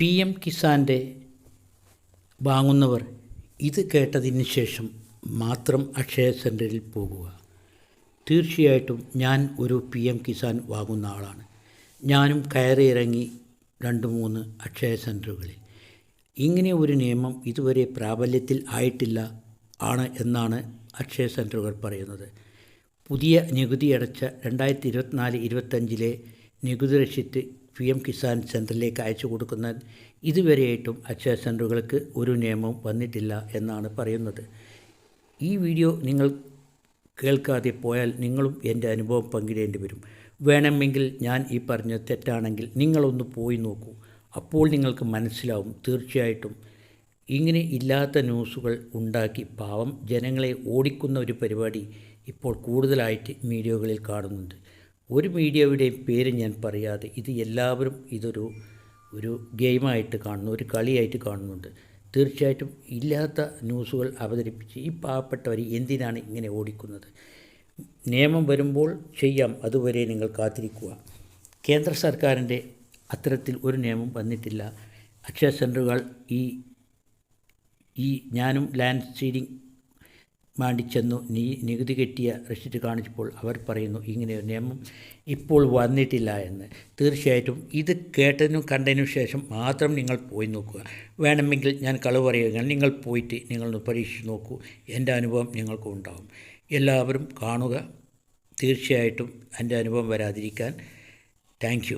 P M കിസാന്റെ വാങ്ങുന്നവർ ഇത് കേട്ടതിന് ശേഷം മാത്രം അക്ഷയ സെന്ററിൽ പോകുക. തീർച്ചയായിട്ടും ഞാൻ ഒരു പി എം കിസാൻ വാങ്ങുന്ന ആളാണ്. ഞാനും കയറി ഇറങ്ങി രണ്ട് മൂന്ന് അക്ഷയ സെന്ററുകളിൽ ഇങ്ങനെ ഒരു നിയമം ഇതുവരെ പ്രാബല്യത്തിൽ ആയിട്ടില്ല ആണ് എന്നാണ് അക്ഷയ സെന്ററുകൾ പറയുന്നത്. പുതിയ നികുതി അടച്ച രണ്ടായിരത്തി ഇരുപത്തിനാല് ഇരുപത്തഞ്ചിലെ നികുതി രശിറ്റ് പി എം കിസാൻ സെന്ററിലേക്ക് അയച്ചു കൊടുക്കുന്ന ഇതുവരെയായിട്ടും അക്ഷയ സെന്ററുകൾക്ക് ഒരു നിയമവും വന്നിട്ടില്ല എന്നാണ് പറയുന്നത്. ഈ വീഡിയോ നിങ്ങൾ കേൾക്കാതെ പോയാൽ നിങ്ങളും എന്റെ അനുഭവം പങ്കിടേണ്ടി വരും. വേണമെങ്കിൽ ഞാൻ ഈ പറഞ്ഞത് തെറ്റാണെങ്കിൽ നിങ്ങളൊന്ന് പോയി നോക്കൂ. അപ്പോൾ നിങ്ങൾക്ക് മനസ്സിലാവും. തീർച്ചയായിട്ടും ഇങ്ങനെ ഇല്ലാത്ത ന്യൂസുകൾ ഉണ്ടാക്കി പാവം ജനങ്ങളെ ഓടിക്കുന്ന ഒരു പരിപാടി ഇപ്പോൾ കൂടുതലായിട്ട് മീഡിയകളിൽ കാണുന്നുണ്ട്. ഒരു മീഡിയയുടെയും പേര് ഞാൻ പറയാതെ ഇത് എല്ലാവരും ഇതൊരു ഒരു ഗെയിമായിട്ട് കാണുന്നു ഒരു കളിയായിട്ട് കാണുന്നുണ്ട്. തീർച്ചയായിട്ടും ഇല്ലാത്ത ന്യൂസുകൾ അവതരിപ്പിച്ച് ഈ പാവപ്പെട്ടവർ എന്തിനാണ് ഇങ്ങനെ ഓടിക്കുന്നത്? നിയമം വരുമ്പോൾ ചെയ്യാം അതുവരെ നിങ്ങൾ കാത്തിരിക്കുക. കേന്ദ്ര സർക്കാരിന്റെ അത്തരത്തിൽ ഒരു നിയമം വന്നിട്ടില്ല. അക്ഷയ സെന്ററുകൾ ഈ ഈ ഞാനും ലാൻഡ് സീഡിങ് വേണ്ടി ചെന്നു. നീ നികുതി കെട്ടിയ റെസിറ്റ് കാണിച്ചപ്പോൾ അവർ പറയുന്നു ഇങ്ങനെ ഒരു നിയമം ഇപ്പോൾ വന്നിട്ടില്ല എന്ന്. തീർച്ചയായിട്ടും ഇത് കേട്ടതിനും കണ്ടതിനും ശേഷം മാത്രം നിങ്ങൾ പോയി നോക്കുക. വേണമെങ്കിൽ ഞാൻ കളവ് പറയുക നിങ്ങൾ പോയിട്ട് നിങ്ങളൊന്ന് പരീക്ഷിച്ച് നോക്കൂ. എന്റെ അനുഭവം നിങ്ങൾക്കും ഉണ്ടാകും എല്ലാവരും കാണുക. തീർച്ചയായിട്ടും എന്റെ അനുഭവം വരാതിരിക്കാൻ. താങ്ക്